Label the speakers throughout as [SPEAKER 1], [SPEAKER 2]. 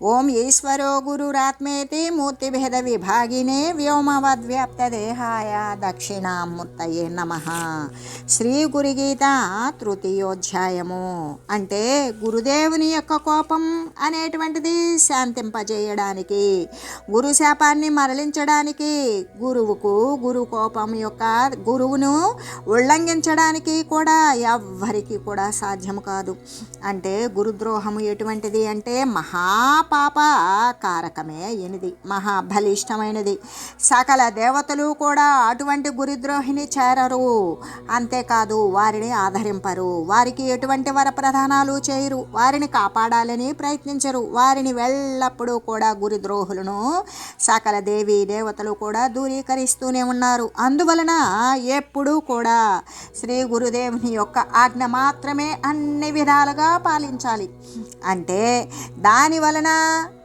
[SPEAKER 1] ఓం ఈశ్వరో గురురాత్మేతి మూర్తిభేద విభాగినే వ్యోమవద్వ్యాప్తదేహాయ దక్షిణామూర్తయే నమ. శ్రీ గురుగీత తృతీయోధ్యాయము. అంటే గురుదేవుని యొక్క కోపం అనేటువంటిది శాంతింపజేయడానికి గురు శాపాన్ని మరలించడానికి గురువుకు గురు కోపం యొక్క గురువును ఉల్లంఘించడానికి కూడా ఎవ్వరికి కూడా సాధ్యం కాదు. అంటే గురుద్రోహము ఎటువంటిది అంటే మహా పాప కారకమే ఎనిది మహాబలిష్టమైనది. సకల దేవతలు కూడా అటువంటి గురుద్రోహిని చేరరు. అంతేకాదు వారిని ఆదరింపరు. వారికి ఎటువంటి వరప్రధానాలు చేయరు. వారిని కాపాడాలని ప్రయత్నించరు. వారిని ఎల్లప్పుడూ కూడా గురుద్రోహులను సకల దేవి దేవతలు కూడా దూరీకరిస్తూనే ఉన్నారు. అందువలన ఎప్పుడూ కూడా శ్రీ గురుదేవుని యొక్క ఆజ్ఞ మాత్రమే అన్ని విధాలుగా పాలించాలి. అంటే దాని వలన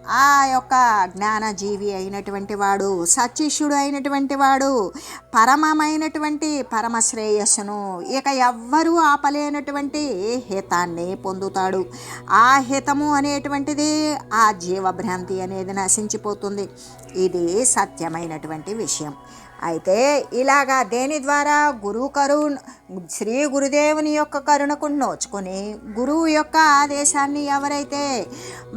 [SPEAKER 1] ఆ యొక్క జ్ఞానజీవి అయినటువంటి వాడు సచిష్యుడు అయినటువంటి వాడు పరమమైనటువంటి పరమశ్రేయస్సును ఇక ఎవ్వరూ ఆపలేనటువంటి హితాన్ని పొందుతాడు. ఆ హితము అనేటువంటిది ఆ జీవభ్రాంతి అనేది నశించిపోతుంది. ఇది సత్యమైనటువంటి విషయం. అయితే ఇలాగా దేని ద్వారా? గురువు కరు శ్రీ గురుదేవుని యొక్క కరుణకు నోచుకొని గురువు యొక్క ఆదేశాన్ని ఎవరైతే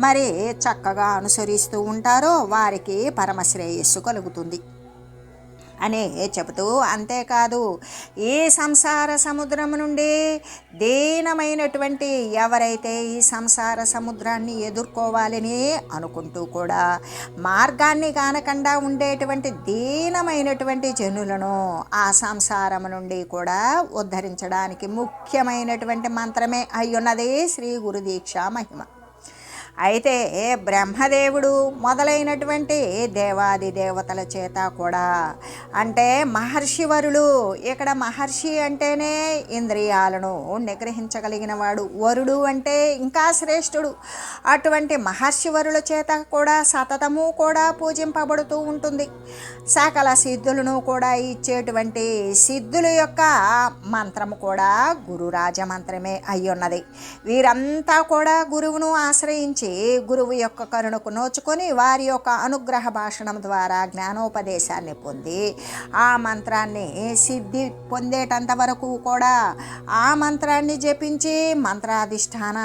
[SPEAKER 1] మరి చక్కగా అనుసరిస్తూ ఉంటారో వారికి పరమశ్రేయస్సు కలుగుతుంది. అని చెబుతూ అంతేకాదు ఈ సంసార సముద్రం నుండి దీనమైనటువంటి ఎవరైతే ఈ సంసార సముద్రాన్ని ఎదుర్కోవాలని అనుకుంటూ కూడా మార్గాన్ని కానకుండా ఉండేటువంటి దీనమైనటువంటి జనులను ఆ సంసారం నుండి కూడా ఉద్ధరించడానికి ముఖ్యమైనటువంటి మంత్రమే అయ్యున్నది శ్రీ గురుదీక్ష మహిమ. అయితే బ్రహ్మదేవుడు మొదలైనటువంటి దేవాది దేవతల చేత కూడా అంటే మహర్షివరులు ఇక్కడ మహర్షి అంటేనే ఇంద్రియాలను నిగ్రహించగలిగిన వాడు వరుడు అంటే ఇంకా శ్రేష్ఠుడు. అటువంటి మహర్షివరుల చేత కూడా సతతము కూడా పూజింపబడుతూ ఉంటుంది. సకల సిద్ధులను కూడా ఇచ్చేటువంటి సిద్ధుల యొక్క మంత్రము కూడా గురురాజ మంత్రమే అయ్యున్నది. వీరంతా కూడా గురువును ఆశ్రయించి గురువు యొక్క కరుణకు నోచుకొని వారి యొక్క అనుగ్రహ భాషణం ద్వారా జ్ఞానోపదేశాన్ని పొంది ఆ మంత్రాన్ని సిద్ధి పొందేటంత వరకు కూడా ఆ మంత్రాన్ని జపించి మంత్రాధిష్టాన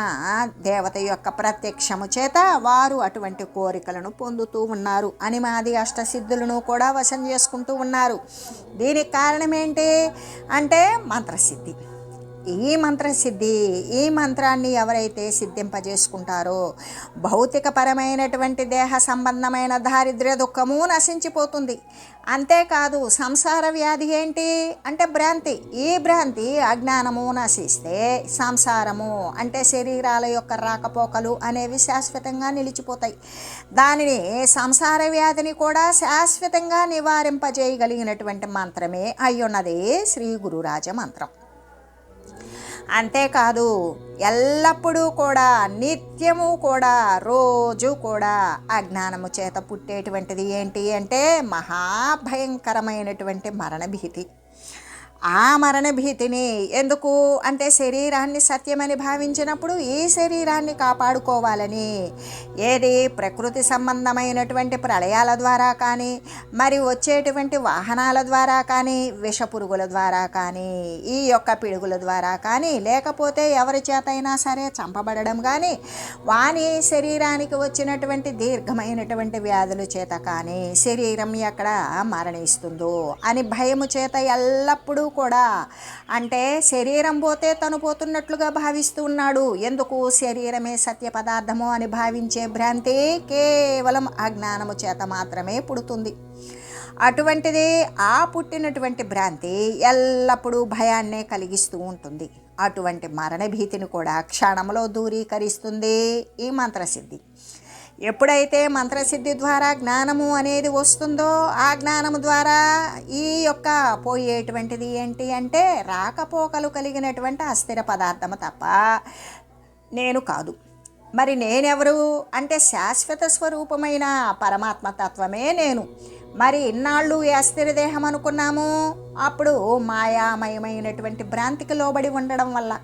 [SPEAKER 1] దేవత యొక్క ప్రత్యక్షము చేత వారు అటువంటి కోరికలను పొందుతూ ఉన్నారు అని మాది అష్టసిద్ధులను కూడా వశం చేసుకుంటూ ఉన్నారు. దీనికి కారణం ఏంటి అంటే మంత్రసిద్ధి. ఈ మంత్రసిద్ధి ఈ మంత్రాన్ని ఎవరైతే సిద్ధింపజేసుకుంటారో భౌతికపరమైనటువంటి దేహ సంబంధమైన దారిద్ర్య దుఃఖము నశించిపోతుంది. అంతేకాదు సంసార వ్యాధి ఏంటి? అంటే భ్రాంతి. ఈ భ్రాంతి అజ్ఞానము నశిస్తే సంసారము అంటే శరీరాల యొక్క రాకపోకలు అనేవి శాశ్వతంగా నిలిచిపోతాయి. దానిని సంసార వ్యాధిని కూడా శాశ్వతంగా నివారింపజేయగలిగినటువంటి మంత్రమే అయ్యున్నది శ్రీ గురురాజ మంత్రం. అంతేకాదు ఎల్లప్పుడూ కూడా నిత్యము కూడా రోజు కూడా అజ్ఞానము చేత పుట్టేటువంటిది ఏంటి అంటే మహాభయంకరమైనటువంటి మరణభీతి ఆ మరణ భీతిని ఎందుకు? అంటే శరీరాన్ని సత్యమని భావించినప్పుడు ఈ శరీరాన్ని కాపాడుకోవాలని. ఏది? ప్రకృతి సంబంధమైనటువంటి ప్రళయాల ద్వారా కానీ మరి వచ్చేటువంటి వాహనాల ద్వారా కానీ విషపురుగుల ద్వారా కానీ ఈ యొక్క పిడుగుల ద్వారా కానీ లేకపోతే ఎవరి చేతైనా సరే చంపబడడం కానీ వాని శరీరానికి వచ్చినటువంటి దీర్ఘమైనటువంటి వ్యాధుల చేత కానీ శరీరం ఎక్కడ మరణిస్తుందో అని భయము చేత ఎల్లప్పుడూ కూడా. అంటే శరీరం పోతే తను పోతున్నట్లుగా భావిస్తూ ఉన్నాడు. ఎందుకు? శరీరమే సత్య పదార్థము అని భావించే భ్రాంతి కేవలం అజ్ఞానము చేత మాత్రమే పుడుతుంది. అటువంటిది ఆ పుట్టినటువంటి భ్రాంతి ఎల్లప్పుడూ భయాన్నే కలిగిస్తూ ఉంటుంది. అటువంటి మరణ భీతిని కూడా క్షణంలో దూరీకరిస్తుంది ఈ మంత్రసిద్ధి. ఎప్పుడైతే మంత్రసిద్ధి ద్వారా జ్ఞానము అనేది వస్తుందో ఆ జ్ఞానము ద్వారా ఈ యొక్క పోయేటువంటిది ఏంటి అంటే రాకపోకలు కలిగినటువంటి అస్థిర పదార్థము తప్ప నేను కాదు. మరి నేనెవరు? అంటే శాశ్వత స్వరూపమైన పరమాత్మ తత్వమే నేను. మరి ఇన్నాళ్ళు ఈ అస్థిరదేహం అనుకున్నాము. అప్పుడు మాయామయమైనటువంటి భ్రాంతికి లోబడి ఉండడం వల్ల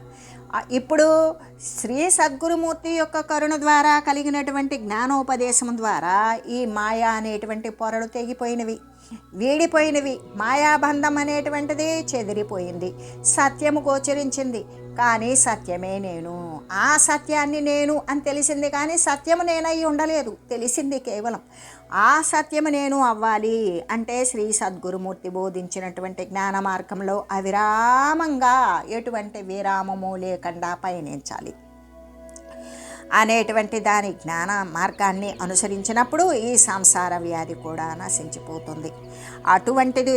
[SPEAKER 1] ఇప్పుడు శ్రీ సద్గురుమూర్తి యొక్క కరుణ ద్వారా కలిగినటువంటి జ్ఞానోపదేశం ద్వారా ఈ మాయా అనేటువంటి పొరలు తెగిపోయినవి వీడిపోయినవి. మాయాబంధం అనేటువంటిది చెదిరిపోయింది సత్యము గోచరించింది. కానీ సత్యమే నేను. ఆ సత్యాన్ని నేను అని తెలిసింది కానీ సత్యము నేనై ఉండలేదు. తెలిసింది కేవలం ఆ సత్యము నేను అవ్వాలి అంటే శ్రీ సద్గురుమూర్తి బోధించినటువంటి జ్ఞాన మార్గంలో అవిరామంగా ఎటువంటి విరామము లేకుండా పయనించాలి. అనేటువంటి దాని జ్ఞాన మార్గాన్ని అనుసరించినప్పుడు ఈ సంసార వ్యాధి కూడా నశించిపోతుంది. అటువంటిది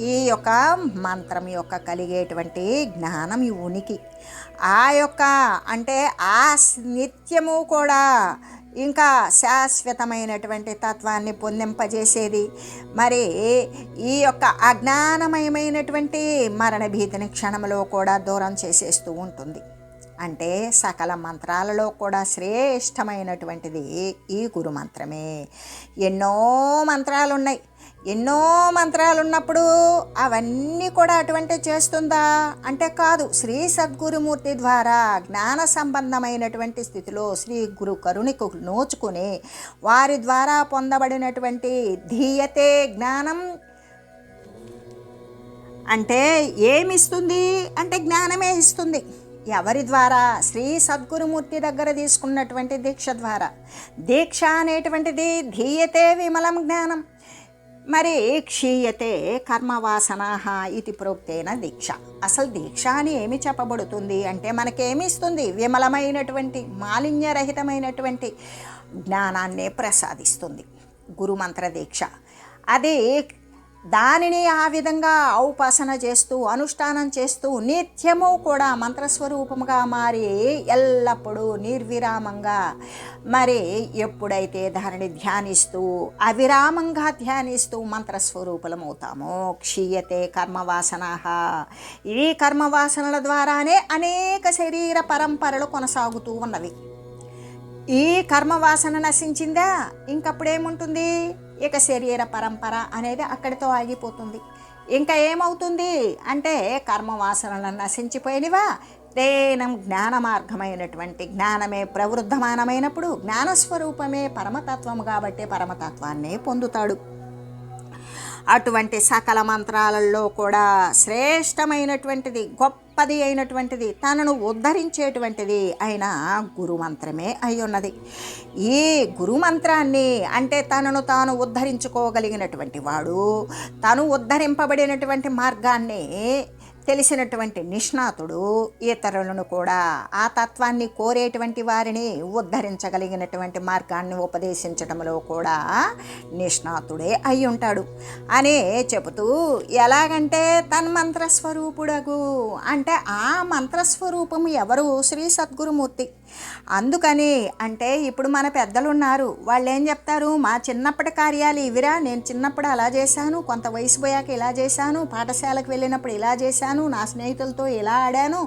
[SPEAKER 1] ఈ యొక్క మంత్రం యొక్క కలిగేటువంటి జ్ఞానం ఉనికి. ఆ యొక్క అంటే ఆ నిత్యము కూడా ఇంకా శాశ్వతమైనటువంటి తత్వాన్ని పొందింపజేసేది. మరి ఈ యొక్క అజ్ఞానమయమైనటువంటి మరణ భీతిని క్షణంలో కూడా దూరం చేసేస్తూ ఉంటుంది. అంటే సకల మంత్రాలలో కూడా శ్రేష్టమైనటువంటిది ఈ గురు మంత్రమే. ఎన్నో మంత్రాలు ఉన్నాయి ఎన్నో మంత్రాలు ఉన్నప్పుడు అవన్నీ కూడా అటువంటి చేస్తుందా? అంటే కాదు శ్రీ సద్గురుమూర్తి ద్వారా జ్ఞాన సంబంధమైనటువంటి స్థితిలో శ్రీ గురు కరుణికు నోచుకుని వారి ద్వారా పొందబడినటువంటి ధీయతే జ్ఞానం. అంటే ఏమిస్తుంది? అంటే జ్ఞానమే ఇస్తుంది. ఎవరి ద్వారా? శ్రీ సద్గురుమూర్తి దగ్గర తీసుకున్నటువంటి దీక్ష ద్వారా. దీక్ష అనేటువంటిది ధీయతే విమలం జ్ఞానం. మరి క్షీయతే కర్మవాసన ఇది ప్రోక్తేన దీక్ష. అసలు దీక్ష అని ఏమి చెప్పబడుతుంది? అంటే మనకేమిస్తుంది విమలమైనటువంటి మాలిన్యరహితమైనటువంటి జ్ఞానాన్నే ప్రసాదిస్తుంది. గురుమంత్ర దీక్ష. అది దానిని ఆ విధంగా ఔపాసన చేస్తూ అనుష్ఠానం చేస్తూ నిత్యము కూడా మంత్రస్వరూపముగా మారి ఎల్లప్పుడూ నిర్విరామంగా మరి ఎప్పుడైతే దానిని ధ్యానిస్తూ అవిరామంగా ధ్యానిస్తూ మంత్రస్వరూపులమవుతామో క్షీయతే కర్మవాసన ఈ కర్మవాసనల ద్వారానే అనేక శరీర పరంపరలు కొనసాగుతూ ఉన్నవి. ఈ కర్మవాసన నశించిందా? ఇంకప్పుడేముంటుంది? ఇక శరీర పరంపర అనేది అక్కడితో ఆగిపోతుంది. ఇంకా ఏమవుతుంది అంటే కర్మ వాసనలు నశించిపోయినవా? తేనం జ్ఞాన మార్గమైనటువంటి జ్ఞానమే ప్రవృద్ధమానమైనప్పుడు జ్ఞానస్వరూపమే పరమతత్వం కాబట్టి పరమతత్వాన్నే పొందుతాడు. అటువంటి సకల మంత్రాలలో కూడా శ్రేష్టమైనటువంటిది గొప్పది అయినటువంటిది తనను ఉద్ధరించేటువంటిది అయిన గురుమంత్రమే అయి ఉన్నది ఈ గురుమంత్రాన్ని అంటే తనను తాను ఉద్ధరించుకోగలిగినటువంటి వాడు తను ఉద్ధరింపబడినటువంటి మార్గాన్ని తెలిసినటువంటి నిష్ణాతుడు ఇతరులను కూడా ఆ తత్వాన్ని కోరేటువంటి వారిని ఉద్ధరించగలిగినటువంటి మార్గాన్ని ఉపదేశించడంలో కూడా నిష్ణాతుడే అయి ఉంటాడు. అనే చెబుతూ ఎలాగంటే తన్మంత్రస్వరూపుడగు. అంటే ఆ మంత్రస్వరూపం ఎవరు? శ్రీ సద్గురుమూర్తి. అందుకని అంటే ఇప్పుడు మన పెద్దలు ఉన్నారు వాళ్ళు ఏం చెప్తారు? మా చిన్నప్పటి కార్యాలు ఇవిరా. నేను చిన్నప్పుడు అలా చేశాను. కొంత వయసు పోయాక ఇలా చేశాను. పాఠశాలకు వెళ్ళినప్పుడు ఇలా చేశాను. నా స్నేహితులతో ఇలా ఆడాను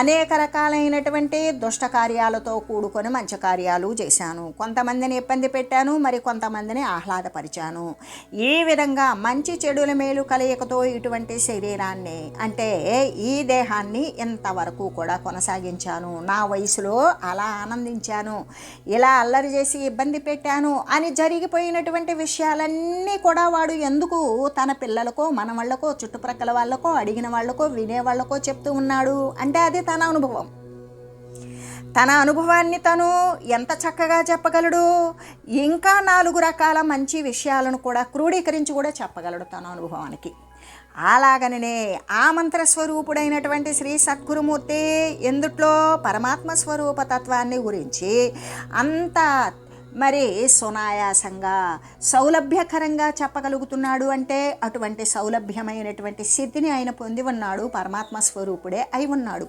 [SPEAKER 1] అనేక రకాలైనటువంటి దుష్ట కార్యాలతో కూడుకొని మంచి కార్యాలు చేశాను. కొంతమందిని ఇబ్బంది పెట్టాను మరి కొంతమందిని ఆహ్లాదపరిచాను. ఈ విధంగా మంచి చెడుల మేలు కలయికతో ఇటువంటి శరీరాన్ని అంటే ఈ దేహాన్ని ఇంతవరకు కూడా కొనసాగించాను. నా వయసులో అలా ఆనందించాను. ఇలా అల్లరి చేసి ఇబ్బంది పెట్టాను అని జరిగిపోయినటువంటి విషయాలన్నీ కూడా వాడు ఎందుకు తన పిల్లలకో మనవాళ్ళకో చుట్టుప్రక్కల వాళ్ళకో అడిగిన వాళ్ళకో వినే వినేవాళ్ళకో చెప్తూ ఉన్నాడు అంటే అది తన అనుభవం. తన అనుభవాన్ని తను ఎంత చక్కగా చెప్పగలడు? ఇంకా నాలుగు రకాల మంచి విషయాలను కూడా క్రోడీకరించి కూడా చెప్పగలడు తన అనుభవానికి. అలాగనే ఆ మంత్ర స్వరూపుడైనటువంటి శ్రీ సద్గురుమూర్తి ఎందుట్లో పరమాత్మ స్వరూప తత్వాన్ని గురించి అంత మరి సునాయాసంగా సౌలభ్యకరంగా చెప్పగలుగుతున్నాడు అంటే అటువంటి సౌలభ్యమైనటువంటి సిద్ధిని ఆయన పొంది ఉన్నాడు పరమాత్మ స్వరూపుడే అయి ఉన్నాడు.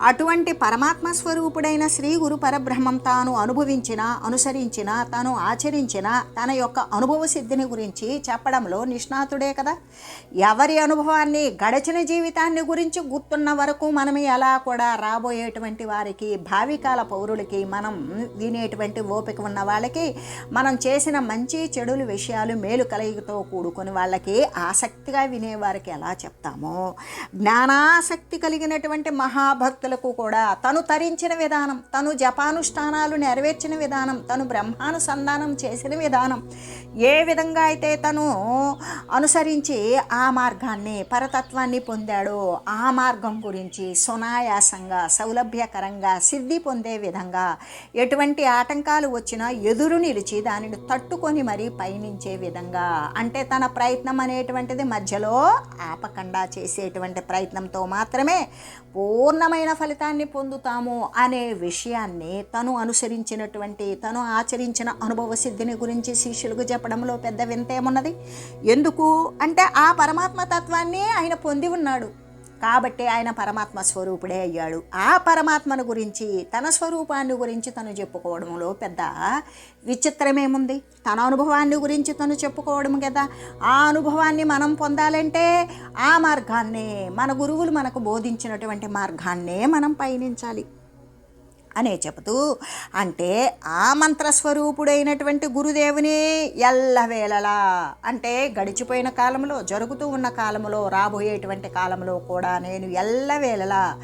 [SPEAKER 1] అటువంటి పరమాత్మ స్వరూపుడైన శ్రీ గురు పరబ్రహ్మం తాను అనుభవించిన అనుసరించిన తాను ఆచరించిన తన యొక్క అనుభవ సిద్ధిని గురించి చెప్పడంలో నిష్ణాతుడే కదా. ఎవరి అనుభవాన్ని గడచిన జీవితాన్ని గురించి గుర్తున్న వరకు మనం ఎలా కూడా రాబోయేటువంటి వారికి భావికాల పౌరులకి మనం వినేటువంటి ఓపిక ఉన్న వాళ్ళకి మనం చేసిన మంచి చెడులు విషయాలు మేలు కలయికతో కూడుకొని వాళ్ళకి ఆసక్తిగా వినేవారికి ఎలా చెప్తామో జ్ఞానాసక్తి కలిగినటువంటి మహా మహాభక్తులకు కూడా తను తరించిన విధానం తను జపానుష్ఠానాలు నెరవేర్చిన విధానం తను బ్రహ్మానుసంధానం చేసిన విధానం ఏ విధంగా అయితే తను అనుసరించి ఆ మార్గాన్ని పరతత్వాన్ని పొందాడో ఆ మార్గం గురించి సునాయాసంగా సౌలభ్యకరంగా సిద్ధి పొందే విధంగా ఎటువంటి ఆటంకాలు వచ్చినా ఎదురు నిలిచి దానిని తట్టుకొని మరీ పయనించే విధంగా అంటే తన ప్రయత్నం అనేటువంటిది మధ్యలో ఆపకుండా చేసేటువంటి ప్రయత్నంతో మాత్రమే పూర్ణమైన ఫలితాన్ని పొందుతాము అనే విషయాన్ని తను అనుసరించినటువంటి తను ఆచరించిన అనుభవ సిద్ధిని గురించి శిష్యులకు చెప్పడంలో పెద్ద వింతేమున్నది ఎందుకు? అంటే ఆ పరమాత్మ తత్వాన్ని ఆయన పొంది ఉన్నాడు. కాబట్టి ఆయన పరమాత్మ స్వరూపుడే అయ్యాడు. ఆ పరమాత్మను గురించి తన స్వరూపాన్ని గురించి తను చెప్పుకోవడంలో పెద్ద విచిత్రమేముంది? తన అనుభవాన్ని గురించి తను చెప్పుకోవడం కదా ఆ అనుభవాన్ని మనం పొందాలంటే ఆ మార్గాన్నే మన గురువులు మనకు బోధించినటువంటి మార్గాన్నే మనం పయనించాలి. అనే చెబుతూ అంటే ఆ మంత్రస్వరూపుడైనటువంటి గురుదేవుని ఎల్లవేళలా అంటే గడిచిపోయిన కాలంలో జరుగుతూ ఉన్న కాలంలో రాబోయేటువంటి కాలంలో కూడా నేను ఎల్లవేళలా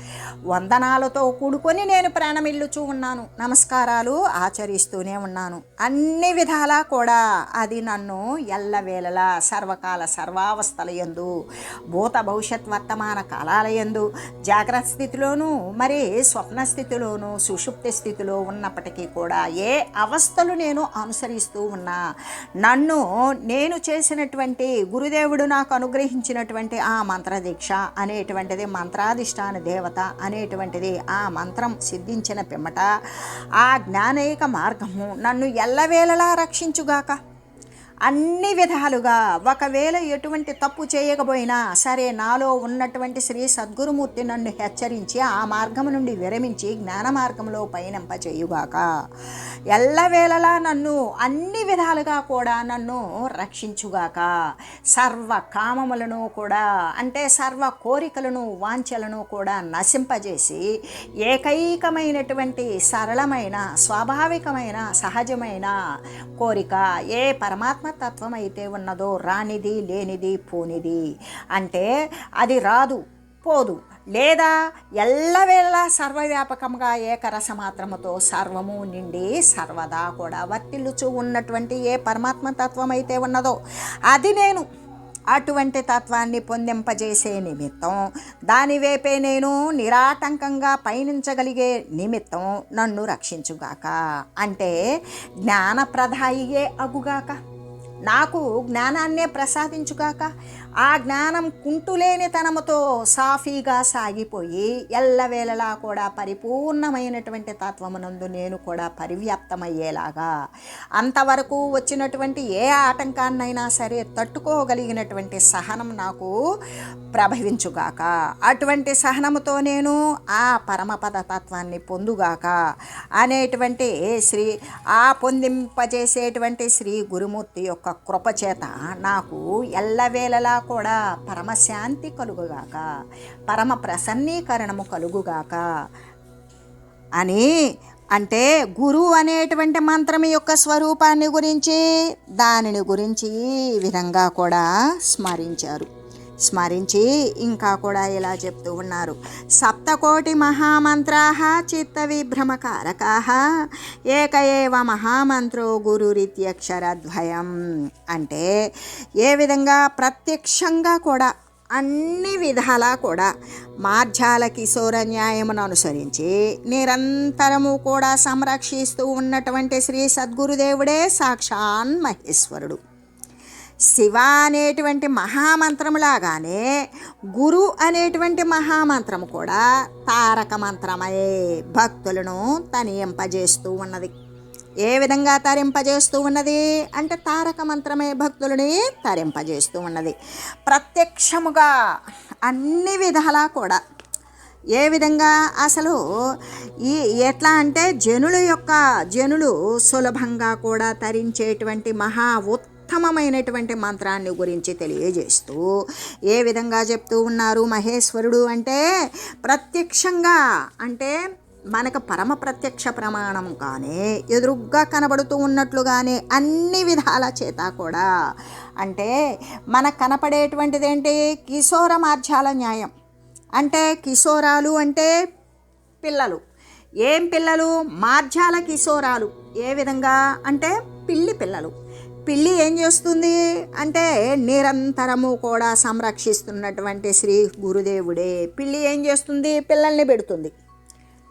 [SPEAKER 1] వందనాలతో కూడుకొని నేను ప్రాణమిల్లుచూ ఉన్నాను. నమస్కారాలు ఆచరిస్తూనే ఉన్నాను. అన్ని విధాలా కూడా అది నన్ను ఎల్లవేళలా సర్వకాల సర్వావస్థల యందు భూత భవిష్యత్ వర్తమాన కాలాల ఎందు జాగ్రత్త స్థితిలోనూ మరి స్వప్న స్థితిలోనూ సుషుప్తి స్థితిలో ఉన్నప్పటికీ కూడా ఏ అవస్థలు నేను అనుసరిస్తూ ఉన్నా నన్ను నేను చేసినటువంటి గురుదేవుడు నాకు అనుగ్రహించినటువంటి ఆ మంత్రదీక్ష అనేటువంటిది మంత్రాధిష్టాన దేవత అనేటువంటిది ఆ మంత్రం సిద్ధించిన పిమ్మట ఆ జ్ఞానైక మార్గము నన్ను ఎల్లవేళలా రక్షించుగాక. అన్ని విధాలుగా ఒకవేళ ఎటువంటి తప్పు చేయకపోయినా సరే నాలో ఉన్నటువంటి శ్రీ సద్గురుమూర్తి నన్ను హెచ్చరించి ఆ మార్గం నుండి విరమించి జ్ఞాన మార్గంలో పయనింప చేయుగాక ఎల్లవేళలా నన్ను అన్ని విధాలుగా కూడా నన్ను రక్షించుగాక. సర్వ కామములను కూడా అంటే సర్వ కోరికలను వాంఛలను కూడా నశింపజేసి ఏకైకమైనటువంటి సరళమైన స్వాభావికమైన సహజమైన కోరిక ఏ పరమాత్మ తత్వం అయితే ఉన్నదో రానిది లేనిది పోనిది. అంటే అది రాదు పోదు. లేదా ఎల్లవేళ సర్వవ్యాపకంగా ఏకరస మాత్రముతో సర్వము నిండి సర్వదా కూడా వర్తిల్లుచూ ఉన్నటువంటి ఏ పరమాత్మ తత్వం అయితే ఉన్నదో అది నేను అటువంటి తత్వాన్ని పొందింపజేసే నిమిత్తం దాని వేపే నేను నిరాటంకంగా పయనించగలిగే నిమిత్తం నన్ను రక్షించుగాక. అంటే జ్ఞానప్రదాయియే అగుగాక. నాకు జ్ఞానాన్నే ప్రసాదించుగాక ఆ జ్ఞానం కుంటులేనితనముతో సాఫీగా సాగిపోయి ఎల్లవేళలా కూడా పరిపూర్ణమైనటువంటి తత్వమునందు నేను కూడా పరివ్యాప్తమయ్యేలాగా అంతవరకు వచ్చినటువంటి ఏ ఆటంకాన్నైనా సరే తట్టుకోగలిగినటువంటి సహనం నాకు ప్రభవించుగాక. అటువంటి సహనముతో నేను ఆ పరమపద తత్వాన్ని పొందుగాక అనేటువంటి శ్రీ ఆ పొందింపజేసేటువంటి శ్రీ గురుమూర్తి యొక్క కృపచేత నాకు ఎల్లవేళలా కూడా పరమశాంతి కలుగుగాక పరమ ప్రసన్నీకరణము కలుగుగాక అని అంటే గురువు అనేటువంటి మంత్రం యొక్క స్వరూపాన్ని గురించి దానిని గురించి ఈ విధంగా కూడా స్మరించారు. స్మరించి ఇంకా కూడా ఇలా చెప్తూ ఉన్నారు. సప్తకోటి మహామంత్రా చిత్త విభ్రమకారకా ఏక ఏవ మహామంత్రో గురురిత్యక్షరద్వయం. అంటే ఏ విధంగా ప్రత్యక్షంగా కూడా అన్ని విధాలా కూడా మార్జాల కిశోర న్యాయమును అనుసరించి నిరంతరము కూడా సంరక్షిస్తూ ఉన్నటువంటి శ్రీ సద్గురుదేవుడే సాక్షాన్ మహేశ్వరుడు. శివ అనేటువంటి మహామంత్రములాగానే గురు అనేటువంటి మహామంత్రము కూడా తారక మంత్రమై భక్తులను తనియింపజేస్తూ ఉన్నది. ఏ విధంగా తరింపజేస్తూ ఉన్నది? అంటే తారక మంత్రమే భక్తులని తరింపజేస్తూ ఉన్నది. ప్రత్యక్షముగా అన్ని విధాలా కూడా. ఏ విధంగా? అసలు ఈ ఎట్లా అంటే జనుల యొక్క జనులు సులభంగా కూడా తరించేటువంటి మహా ఉత్తమమైనటువంటి మంత్రాన్ని గురించి తెలియజేస్తూ ఏ విధంగా చెప్తూ ఉన్నారు మహేశ్వరుడు అంటే ప్రత్యక్షంగా అంటే మనకు పరమ ప్రత్యక్ష ప్రమాణం కానీ ఎదురుగ్గా కనబడుతూ ఉన్నట్లుగానే అన్ని విధాల చేత కూడా అంటే మనకు కనపడేటువంటిది ఏంటి? కిశోర మార్జాల న్యాయం. అంటే కిశోరాలు అంటే పిల్లలు. ఏం పిల్లలు? మార్జాల కిశోరాలు. ఏ విధంగా? అంటే పిల్లి పిల్లలు. పిల్లి ఏం చేస్తుంది అంటే నిరంతరము కూడా సంరక్షిస్తున్నటువంటి శ్రీ గురుదేవుడే. పిల్లి ఏం చేస్తుంది? పిల్లల్ని పెడుతుంది.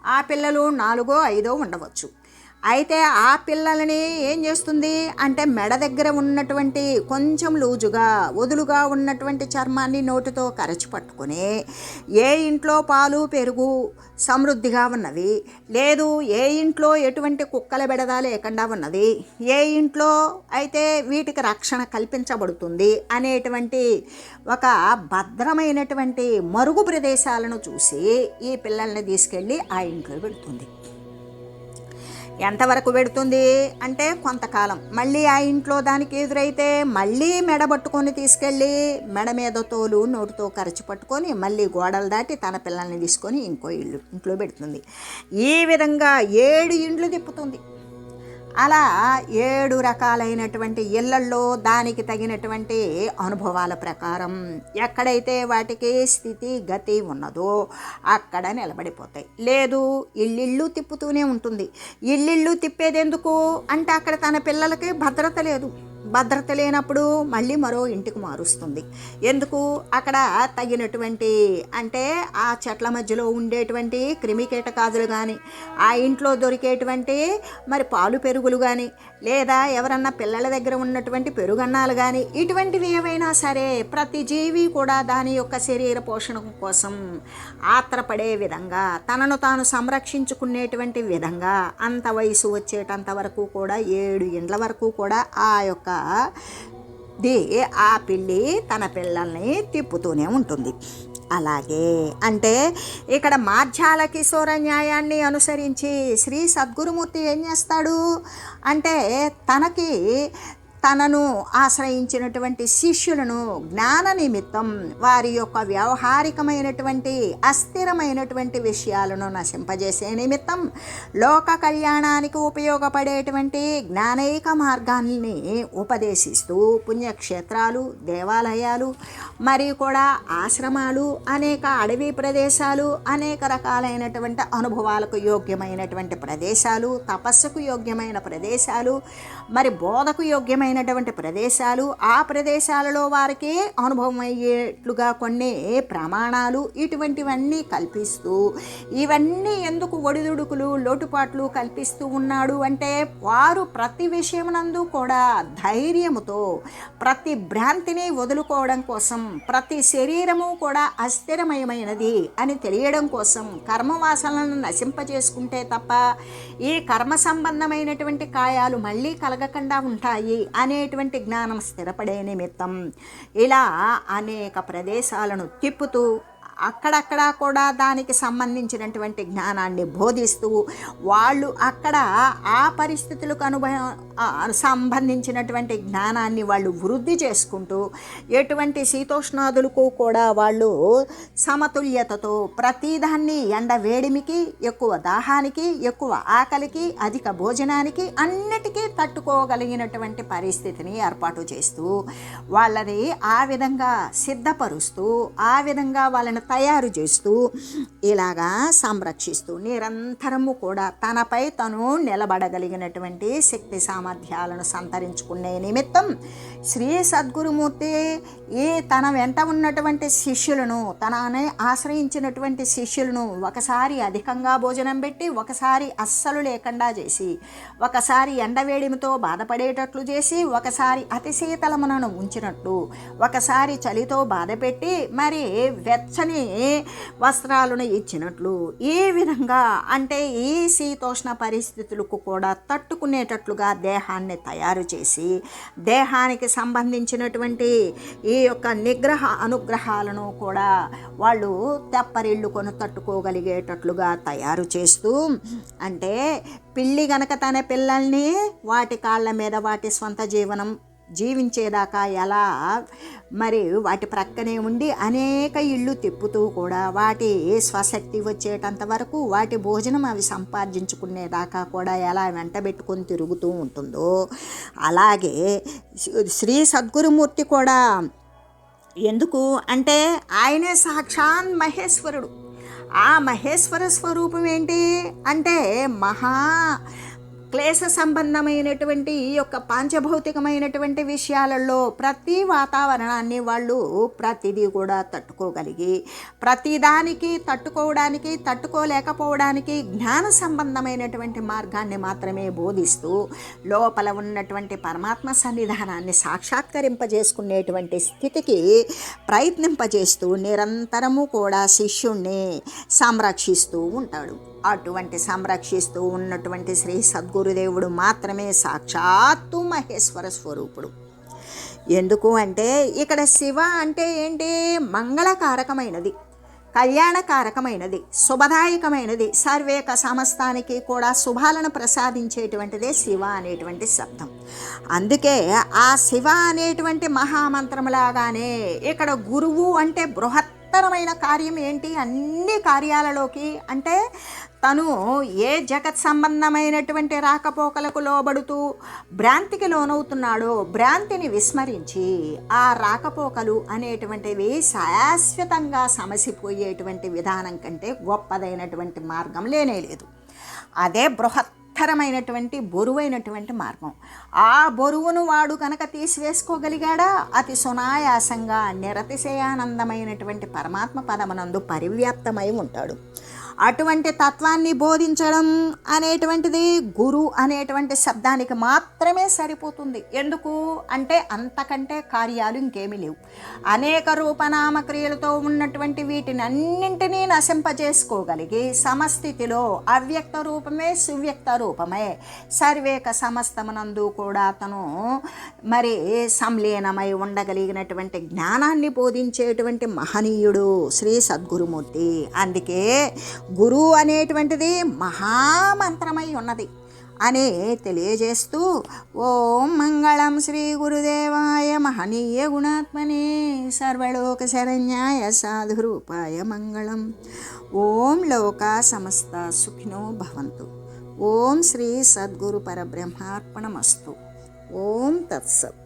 [SPEAKER 1] ఆ పిల్లలు నాలుగో ఐదో ఉండవచ్చు. అయితే ఆ పిల్లలని ఏం చేస్తుంది? అంటే మెడ దగ్గర ఉన్నటువంటి కొంచెం లూజుగా వదులుగా ఉన్నటువంటి చర్మాన్ని నోటితో కరచి పట్టుకొని ఏ ఇంట్లో పాలు పెరుగు సమృద్ధిగా ఉన్నవి? లేదు ఏ ఇంట్లో ఎటువంటి కుక్కల బెడద లేకుండా ఉన్నది? ఏ ఇంట్లో అయితే వీటికి రక్షణ కల్పించబడుతుంది అనేటువంటి ఒక భద్రమైనటువంటి మరుగు ప్రదేశాలను చూసి ఈ పిల్లల్ని తీసుకెళ్ళి ఆ ఇంట్లో పెడుతుంది. ఎంతవరకు పెడుతుంది అంటే కొంతకాలం. మళ్ళీ ఆ ఇంట్లో దానికి ఎదురైతే మళ్ళీ మెడ పట్టుకొని తీసుకెళ్ళి మెడ మీద తోలు నోటితో కరచి పట్టుకొని మళ్ళీ గోడలు దాటి తన పిల్లల్ని తీసుకొని ఇంకో ఇల్లు ఇంట్లో పెడుతుంది. ఈ విధంగా ఏడు ఇండ్లు తిప్పుతుంది. అలా ఏడు రకాలైనటువంటి ఇళ్ళల్లో దానికి తగినటువంటి అనుభవాల ప్రకారం ఎక్కడైతే వాటికి స్థితి గతి ఉన్నదో అక్కడ నిలబడిపోతాయి. లేదు ఇల్లిళ్ళు తిప్పుతూనే ఉంటుంది. ఇల్లిళ్ళు తిప్పేది ఎందుకు అంటే అక్కడ తన పిల్లలకి భద్రత లేదు. భద్రత లేనప్పుడు మళ్ళీ మరో ఇంటికి మారుస్తుంది. ఎందుకు? అక్కడ తగినటువంటి అంటే ఆ చెట్ల మధ్యలో ఉండేటువంటి క్రిమికీటకాదులు కానీ ఆ ఇంట్లో దొరికేటువంటి మరి పాలు పెరుగులు కానీ లేదా ఎవరన్నా పిల్లల దగ్గర ఉన్నటువంటి పెరుగన్నాలు కానీ ఇటువంటివి ఏవైనా సరే ప్రతి జీవి కూడా దాని యొక్క శరీర పోషణ కోసం ఆత్రపడే విధంగా తనను తాను సంరక్షించుకునేటువంటి విధంగా అంత వయసు వచ్చేటంత వరకు కూడా ఏడు ఇండ్ల వరకు కూడా ఆ యొక్క ది ఆ పిల్లి తన పిల్లల్ని తిప్పుతూనే ఉంటుంది. అలాగే. అంటే ఇక్కడ మార్జాల కిశోర న్యాయాన్ని అనుసరించి శ్రీ సద్గురుమూర్తి ఏం చేస్తాడు? అంటే తనకి తనను ఆశ్రయించినటువంటి శిష్యులను జ్ఞాన నిమిత్తం వారి యొక్క వ్యవహారికమైనటువంటి అస్థిరమైనటువంటి విషయాలను నశింపజేసే నిమిత్తం లోక కళ్యాణానికి ఉపయోగపడేటువంటి జ్ఞానైక మార్గాల్ని ఉపదేశిస్తూ పుణ్యక్షేత్రాలు దేవాలయాలు మరియు కూడా ఆశ్రమాలు అనేక అడవి ప్రదేశాలు అనేక రకాలైనటువంటి అనుభవాలకు యోగ్యమైనటువంటి ప్రదేశాలు తపస్సుకు యోగ్యమైన ప్రదేశాలు మరి బోధకు యోగ్యమైన యోగ్యమైనటువంటి ప్రదేశాలు ఆ ప్రదేశాలలో వారికే అనుభవం అయ్యేట్లుగా కొన్ని ప్రమాణాలు ఇటువంటివన్నీ కల్పిస్తూ ఇవన్నీ ఎందుకు ఒడిదుడుకులు లోటుపాట్లు కల్పిస్తూ ఉన్నాడు అంటే వారు ప్రతి విషయమునందు కూడా ధైర్యముతో ప్రతి భ్రాంతిని వదులుకోవడం కోసం ప్రతి శరీరము కూడా అస్థిరమయమైనది అని తెలియడం కోసం కర్మవాసనలను నశింపజేసుకుంటే తప్ప ఈ కర్మ సంబంధమైనటువంటి కాయాలు మళ్ళీ కలగకుండా ఉంటాయి అనేటువంటి జ్ఞానం స్థిరపడే నిమిత్తం ఇలా అనేక ప్రదేశాలను తిప్పుతూ అక్కడక్కడ కూడా దానికి సంబంధించినటువంటి జ్ఞానాన్ని బోధిస్తూ వాళ్ళు అక్కడ ఆ పరిస్థితులకు అనుభవం సంబంధించినటువంటి జ్ఞానాన్ని వాళ్ళు వృద్ధి చేసుకుంటూ ఎటువంటి శీతోష్ణాదులకు కూడా వాళ్ళు సమతుల్యతతో ప్రతిదాన్ని ఎండ వేడిమికి ఎక్కువ దాహానికి ఎక్కువ ఆకలికి అధిక భోజనానికి అన్నిటికీ తట్టుకోగలిగినటువంటి పరిస్థితిని ఏర్పాటు చేస్తూ వాళ్ళని ఆ విధంగా సిద్ధపరుస్తూ ఆ విధంగా వాళ్ళని తయారు చేస్తూ ఇలాగా సంరక్షిస్తూ నిరంతరము కూడా తనపై తను నిలబడగలిగినటువంటి శక్తి సామర్థ్యాలను సంతరించుకునే నిమిత్తం శ్రీ సద్గురుమూర్తి ఈ తన వెంట ఉన్నటువంటి శిష్యులను తననే ఆశ్రయించినటువంటి శిష్యులను ఒకసారి అధికంగా భోజనం పెట్టి ఒకసారి అస్సలు లేకుండా చేసి ఒకసారి ఎండవేడిమితో బాధపడేటట్లు చేసి ఒకసారి అతి శీతలమునను ఉంచినట్లు ఒకసారి చలితో బాధపెట్టి మరి వెచ్చని వస్త్రాలను ఇచ్చినట్లు ఈ విధంగా? అంటే ఈ శీతోష్ణ పరిస్థితులకు కూడా తట్టుకునేటట్లుగా దేహాన్ని తయారు చేసి దేహానికి సంబంధించినటువంటి ఈ యొక్క నిగ్రహ అనుగ్రహాలను కూడా వాళ్ళు తెప్పరిళ్ళు కొని తట్టుకోగలిగేటట్లుగా తయారు చేస్తూ అంటే పిల్లి గనక తన పిల్లల్ని వాటి కాళ్ళ మీద వాటి స్వంత జీవనం జీవించేదాకా ఎలా మరి వాటి ప్రక్కనే ఉండి అనేక ఇళ్ళు తిప్పుతూ కూడా వాటి స్వశక్తి వచ్చేటంత వరకు వాటి భోజనం అవి సంపాదించుకునేదాకా కూడా ఎలా వెంటబెట్టుకొని తిరుగుతూ ఉంటుందో. అలాగే శ్రీ సద్గురుమూర్తి కూడా ఎందుకు అంటే ఆయనే సాక్షాన్ మహేశ్వరుడు. ఆ మహేశ్వర స్వరూపం ఏంటి? అంటే మహా క్లేశ సంబంధమైనటువంటి ఈ యొక్క పాంచభౌతికమైనటువంటి విషయాలలో ప్రతి వాతావరణాన్ని వాళ్ళు ప్రతిదీ కూడా తట్టుకోగలిగి ప్రతిదానికి తట్టుకోవడానికి తట్టుకోలేకపోవడానికి జ్ఞాన సంబంధమైనటువంటి మార్గాన్ని మాత్రమే బోధిస్తూ లోపల ఉన్నటువంటి పరమాత్మ సన్నిధానాన్ని సాక్షాత్కరింపజేసుకునేటువంటి స్థితికి ప్రయత్నింపజేస్తూ నిరంతరము కూడా శిష్యుణ్ణి సంరక్షిస్తూ ఉంటాడు. అటువంటి సంరక్షిస్తూ ఉన్నటువంటి శ్రీ సద్గురుదేవుడు మాత్రమే సాక్షాత్తు మహేశ్వర స్వరూపుడు. ఎందుకు అంటే ఇక్కడ శివ అంటే ఏంటి? మంగళకారకమైనది కళ్యాణకారకమైనది శుభదాయకమైనది. సర్వేక సమస్తానికి కూడా శుభాలను ప్రసాదించేటువంటిదే శివ అనేటువంటి శబ్దం. అందుకే ఆ శివ అనేటువంటి మహామంత్రములాగానే ఇక్కడ గురువు అంటే బృహత్తరమైన కార్యం ఏంటి? అన్ని కార్యాలలోకి అంటే తను ఏ జగత్ సంబంధమైనటువంటి రాకపోకలకు లోబడుతూ భ్రాంతికి లోనవుతున్నాడో భ్రాంతిని విస్మరించి ఆ రాకపోకలు అనేటువంటివి శాశ్వతంగా సమసిపోయేటువంటి విధానం కంటే గొప్పదైనటువంటి మార్గం లేనే లేదు. అదే బృహత్తరమైనటువంటి బరువైనటువంటి మార్గం. ఆ బరువును వాడు కనుక తీసివేసుకోగలిగాడా? అతి సునాయాసంగా నిరతిశయానందమైనటువంటి పరమాత్మ పదమునందు పరివ్యాప్తమై ఉంటాడు. అటువంటి తత్వాన్ని బోధించడం అనేటువంటిది గురు అనేటువంటి శబ్దానికి మాత్రమే సరిపోతుంది. ఎందుకు? అంటే అంతకంటే కార్యాలు ఇంకేమీ లేవు. అనేక రూపనామక్రియలతో ఉన్నటువంటి వీటిని అన్నింటినీ నశింపజేసుకోగలిగి సమస్థితిలో అవ్యక్త రూపమే సువ్యక్త రూపమే. సర్వేక సమస్తమునందు కూడా అతను మరి సంలీనమై ఉండగలిగినటువంటి జ్ఞానాన్ని బోధించేటువంటి మహనీయుడు శ్రీ సద్గురుమూర్తి. అందుకే గురువు అనేటువంటిది మహామంత్రమై ఉన్నది. అని తెలియజేస్తూ ఓం మంగళం శ్రీ గురుదేవాయ మహనీయ గుణాత్మనే సర్వలోక శరణ్యాయ సాధురూపాయ మంగళం. ఓం లోక సమస్త సుఖినో భవంతు. ఓం శ్రీ సద్గురు పరబ్రహ్మార్పణమస్తు. ఓం తత్సత్.